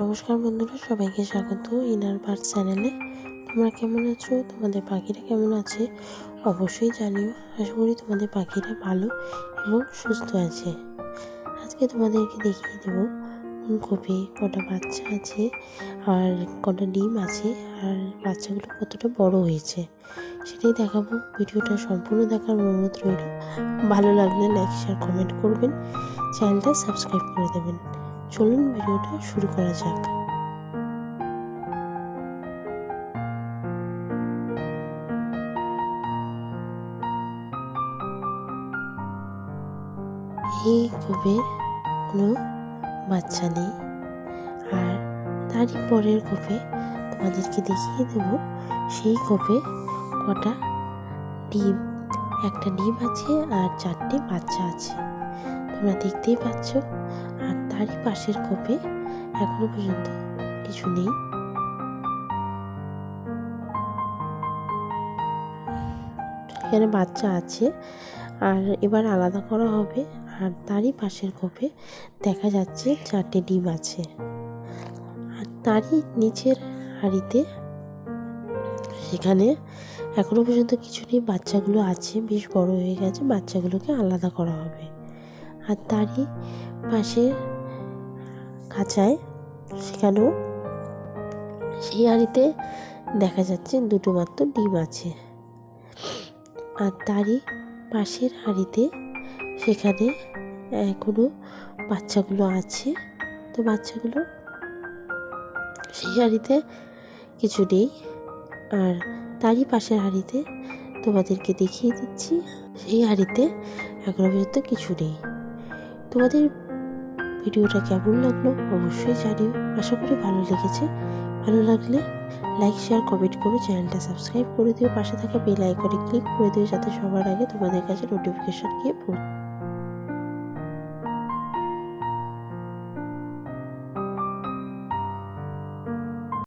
নমস্কার বন্ধুরা, সবাইকে স্বাগত ইনার বার্ড চ্যানেলে। তোমরা কেমন আছো? তোমাদের পাখিরা কেমন আছে? অবশ্যই জানিও। আশা করি তোমাদের পাখিরা ভালো এবং সুস্থ আছে। আজকে তোমাদেরকে দেখিয়ে দেব কোন কপি কটা বাচ্চা আছে আর কটা ডিম আছে আর বাচ্চাগুলো কতটা বড় হয়েছে সেটাই দেখাবো। ভিডিওটা সম্পূর্ণ দেখার অনুরোধ রইল। ভালো লাগলে লাইক শেয়ার কমেন্ট করবেন। চ্যানেলটা সাবস্ক্রাইব করে দেবেন। চলুন ভিডিওটা শুরু করা যাক। এই কোপের কোনো বাচ্চা নেই। আর তারই পরের কোপে তোমাদেরকে দেখিয়ে দেব, সেই কোপে কটা ডিম। একটা ডিম আছে আর চারটে বাচ্চা আছে। তোমরা দেখতেই পাচ্ছ তারই পাশের কোপে এখনও পর্যন্ত কিছু নেই। এখানে বাচ্চা আছে, আর এবার আলাদা করা হবে, আর তারই পাশের কোপে দেখা যাচ্ছে চারটে ডিম আছে। আর তারই নিচের হাড়িতে সেখানে এখনও পর্যন্ত কিছু নেই, বাচ্চাগুলো আছে, বেশ বড় হয়ে গেছে, বাচ্চাগুলোকে আলাদা করা হবে। আর তারই পাশে খাঁচায়, সেখানেও সেই হাঁড়িতে দেখা যাচ্ছে দুটো মাত্র ডিম আছে। আর তারই পাশের হাঁড়িতে সেখানে এখনও বাচ্চাগুলো আছে। তো বাচ্চাগুলো সেই হাঁড়িতে কিছু নেই। আর তারই পাশের হাঁড়িতে তোমাদেরকে দেখিয়ে দিচ্ছি, সেই হাঁড়িতে এখনও পর্যন্ত কিছু নেই। তোমাদের ভিডিওটা কেমন লাগল অবশ্যই জানিও। আশা করি ভালো লেগেছে। ভালো লাগলে লাইক শেয়ার কমেন্ট করো চ্যানেলটা সাবস্ক্রাইব করে দিও। পাশে থাকা বেল আইকনে ক্লিক করে দিও যাতে সবার আগে তোমাদের কাছে নোটিফিকেশন গিয়ে পৌঁছে